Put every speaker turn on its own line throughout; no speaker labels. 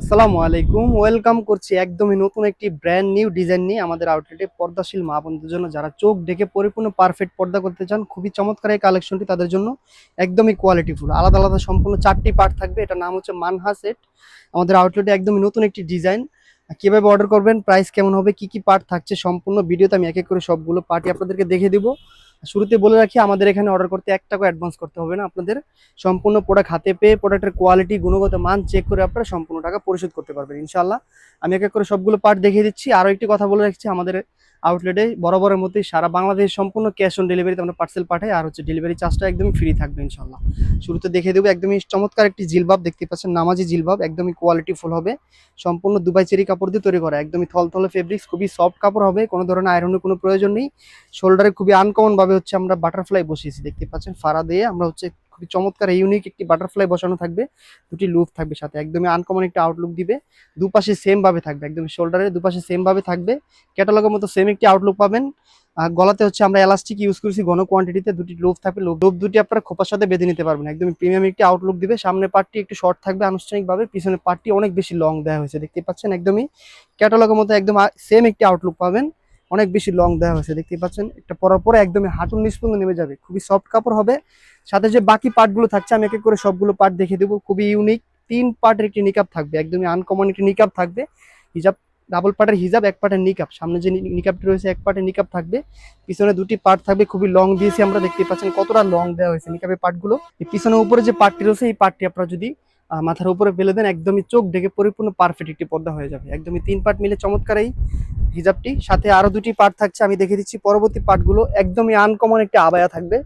আসসালামু আলাইকুম। ওয়েলকাম করছি একদমই নতুন একটি ব্র্যান্ড নিউ ডিজাইন নিয়ে আমাদের আউটলেটে পর্দাশীল মা বোনদের জন্য। যারা চোখ ডেকে পরিপূর্ণ পারফেক্ট পর্দা করতে চান, খুবই চমৎকার এই কালেকশনটি তাদের জন্য একদমই কোয়ালিটিফুল আলাদা আলাদা সম্পূর্ণ চারটি পার্ট থাকবে। এটা নাম হচ্ছে মানহা সেট আমাদের আউটলেটে একদমই নতুন একটি ডিজাইন কীভাবে অর্ডার করবেন প্রাইস কেমন হবে, কি কি পার্ট থাকছে, সম্পূর্ণ ভিডিওতে আমি এক এক করে সবগুলো পার্টি আপনাদেরকে দেখে দিব। শুরুতে বলে রাখি, আমাদের এখানে অর্ডার করতে এক টাকা অ্যাডভান্স করতে হবে না। আপনাদের সম্পূর্ণ প্রোডাক্ট হাতে পেয়ে প্রোডাক্টের কোয়ালিটি গুণগত মান চেক করে আপনারা সম্পূর্ণ টাকা পরিশোধ করতে পারবেন ইনশাল্লাহ আমি এক এক করে সবগুলো পার্ট দেখিয়ে দিচ্ছি। আরও একটি কথা বলে রাখছি, আমাদের আউটলেটে বরাবরের মধ্যেই সারা বাংলাদেশ সম্পূর্ণ ক্যাশ অন ডেলিভারিতে আমরা পার্সেল পাঠাই, আর হচ্ছে ডেলিভারি চার্জটা একদমই ফ্রি থাকবে ইনশাল্লাহ শুরুতে দেখে দেবো, একদমই চমৎকার একটি জিলবাব, দেখতে পাচ্ছেন নামাজি জিলবাব, একদমই কোয়ালিটি ফুল হবে। সম্পূর্ণ দুবাই চেরি কাপড় দিয়ে তৈরি করা, একদমই থলথলে ফেব্রিক্স খুবই সফট কাপড় হবে, কোনো ধরনের আয়রনের কোনো প্রয়োজন নেই। শোল্ডারে খুবই আনকমন ভাবে হচ্ছে আমরা বাটারফ্লাই বসিয়েছি, দেখতে পাচ্ছেন, ফাড়া দিয়ে আমরা হচ্ছে খুবই চমৎকার ইউনিক একটি বাটারফ্লাই বসানো থাকবে, দুটি লুপ থাকবে সাথে, একদমই আনকমন একটা আউটলুক দিবে, দুপাশে সেম ভাবে থাকবে, একদম শোল্ডারে দুপাশে সেম ভাবে থাকবে ক্যাটালগের মতো সেম একটি আউটলুক পাবেন, আর গলাতে হচ্ছে আমরা এলাস্টিক ইউজ করেছি ঘন কোয়ান্টিটিতে দুটি লোভ থাকবে লোভ দুটি আপনারা খোপার সাথে বেঁধে নিতে পারবেন একদম প্রিমিয়াম একটি আউটলুক দিবে, সামনে পার্টটি একটু শর্ট থাকবে আনুষ্ঠানিকভাবে, পিছনে পার্টটি অনেক বেশি লং দেওয়া হয়েছে, দেখতে পাচ্ছেন, একদমই ক্যাটালগের মতো একদম সেম একটি আউটলুক পাবেন অনেক বেশি লং দেওয়া হয়েছে দেখতে পাচ্ছেন? একটা পরার পরে একদমই হাঁটুর নিচ নেমে যাবে। খুবই সফট কাপড় হবে। সাথে যে বাকি পার্টগুলো থাকছে, আমি এক করে সবগুলো পার্ট দেখে দেবো। খুবই ইউনিক তিন পার্টের একটি নিকাপ থাকবে, একদমই আনকমন একটি নিকাপ থাকবে। হিজাব ডাবল পার্টের হিজাব এক পার্টের নিকাপ সামনে যে নিকাপটি রয়েছে, এক পার্টের নিকাপ থাকবে। পিছনে দুটি পার্ট থাকবে, খুবই লং দিয়েছি আমরা দেখতে পাচ্ছেন কতটা লং দেওয়া হয়েছে নিকাপের পার্টগুলো পিছনে উপরে যে পার্টটি রয়েছে, এই পার্টটি আপনারা যদি মাথার উপরে ফেলে দেন, একদমই চোখ ঢেকে পরিপূর্ণ পারফেক্ট একটি পর্দা হয়ে যাবে। একদমই তিন পার্ট মিলে চমৎকার এই হিজাবটি। সাথে আরও দুটি পার্ট থাকছে, আমি দেখে দিচ্ছি। পরবর্তী পার্টগুলো একদমই আনকমন একটি আবায়া থাকবে।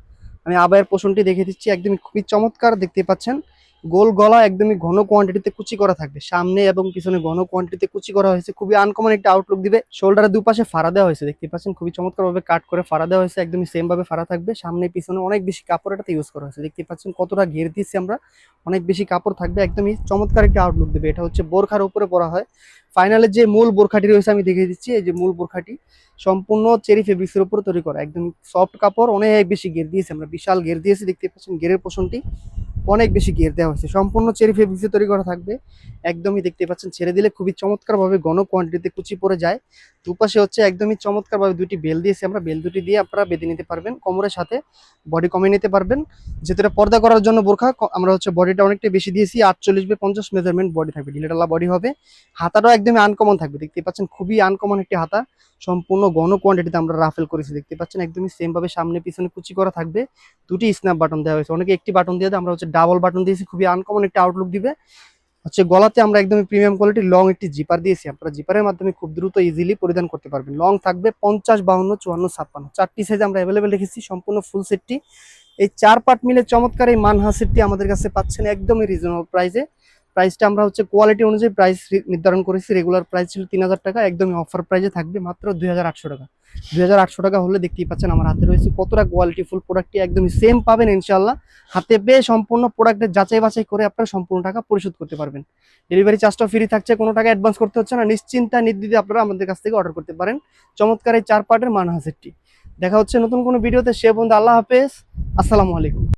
আমি আবায়ের পোষণটি দেখে দিচ্ছি, একদমই খুবই চমৎকার দেখতে পাচ্ছেন। গোল গলা একদমই ঘন কোয়ান্টিটিতে কুচি করা থাকবে। সামনে এবং পিছনে ঘন কোয়ান্টিটিতে কুচি করা হয়েছে। খুবই আনকমন একটা আউটলুক দিবে। শোল্ডারের দুপাশে ফাড়া দেওয়া হয়েছে। দেখতে পাচ্ছেন, খুবই চমৎকার ভাবে কাট করে ফাড়া দেওয়া হয়েছে। একদমই সেম ভাবে ফাড়া থাকবে। সামনে পিছনে অনেক বেশি কাপড় এটাতে ইউজ করা হয়েছে। দেখতে পাচ্ছেন, কতটা ঘের দিচ্ছি আমরা। অনেক বেশি কাপড় থাকবে। একদমই চমৎকার একটা আউটলুক দেবে। এটা হচ্ছে বোরখার উপরে পরা হয়। ফাইনালের যে মূল বোরখাটি রয়েছে, আমি দেখিয়ে দিচ্ছি। এই যে মূল বোরখাটি, সম্পূর্ণ চেরি ফেব্রিক্সের উপরে তৈরি করা। একদম সফট কাপড়, অনেক বেশি ঘের দিয়েছি আমরা। বিশাল ঘের দিয়েছি। দেখতে পাচ্ছেন, ঘেরের পোষণটি। অনেক বেশি ঘের দেওয়া হয়েছে। সম্পূর্ণ চেরি ফেব্রিক্সে তৈরি করা থাকবে। একদমই দেখতে পাচ্ছেন, ছেড়ে দিলে খুবই চমৎকারভাবে গণ কোয়ান্টিটিতে কুচি পড়ে যায়। দুপাশে হচ্ছে একদমই চমৎকারভাবে দুটি বেল দিয়েছি আমরা। বেল দুটি দিয়ে আপনারা বেঁধে নিতে পারবেন কোমরের সাথে বডি কমিয়ে নিতে পারবেন। এটা পর্দা করার জন্য বোরখা আমরা হচ্ছে বডিটা অনেকটা বেশি দিয়েছি আটচল্লিশ বাই পঞ্চাশ মেজারমেন্ট বডি থাকবে। ঢিলেটালা বডি হবে। হাতাটাও একদমই আনকমন থাকবে। দেখতে পাচ্ছেন খুবই আনকমন একটি হাতা। সম্পূর্ণ ঘন কোয়ান্টিটিতে আমরা রাফেল করেছি। দেখতে পাচ্ছেন একদমই সেম ভাবে সামনে পিছনে কুচি করা থাকবে। দুটি স্ন্যাপ বাটন দেওয়া হয়েছে। অনেকে একটি বাটন দেয়, আমরা হচ্ছে ডাবল বাটন দিয়েছি। খুবই আনকমন একটা আউটলুক দিবে। হচ্ছে গলাতে আমরা একদমই প্রিমিয়াম কোয়ালিটি লং একটি জিপার দিয়েছি। আপনারা জিপারের মাধ্যমে খুব দ্রুত ইজিলি পরিধান করতে পারবেন। লং থাকবে পঞ্চাশ বাহান্ন চুয়ান্ন, ছাপ্পান্ন। চারটি সাইজ আমরা অ্যাভেলেবেল রেখেছি, সম্পূর্ণ ফুল সেটটি এই চার পার্ট মিলে চমৎকার এই মানহা সেটটি আমাদের কাছে পাচ্ছেন একদমই রিজনেবল প্রাইসে প্রাইসটা আমরা হচ্ছে কোয়ালিটি অনুযায়ী প্রাইস নির্ধারণ করেছি। রেগুলার প্রাইস ছিল তিন হাজার টাকা, একদমই অফার প্রাইসে থাকবে মাত্র দুই হাজার আটশো টাকা। দুই হাজার আটশো টাকা হলে দেখতেই পাচ্ছেন আমার হাতে রয়েছে কতটা কোয়ালিটি ফুল প্রোডাক্টটি একদমই সেম পাবেন ইনশাল্লাহ হাতে পেয়ে সম্পূর্ণ প্রোডাক্টের যাচাই বাছাই করে আপনারা সম্পূর্ণ টাকা পরিশোধ করতে পারবেন। ডেলিভারি চার্জটা ফ্রি থাকছে, কোনো টাকা অ্যাডভান্স করতে হচ্ছে না। নিশ্চিন্তা নির্দ্বিধে আপনারা আমাদের কাছ থেকে অর্ডার করতে পারেন। চমৎকার এই চার পার্টের মানহা সেটটি দেখা হচ্ছে নতুন কোনো ভিডিওতে সে বন্ধু আল্লাহ হাফেজ। আসসালামু আলাইকুম।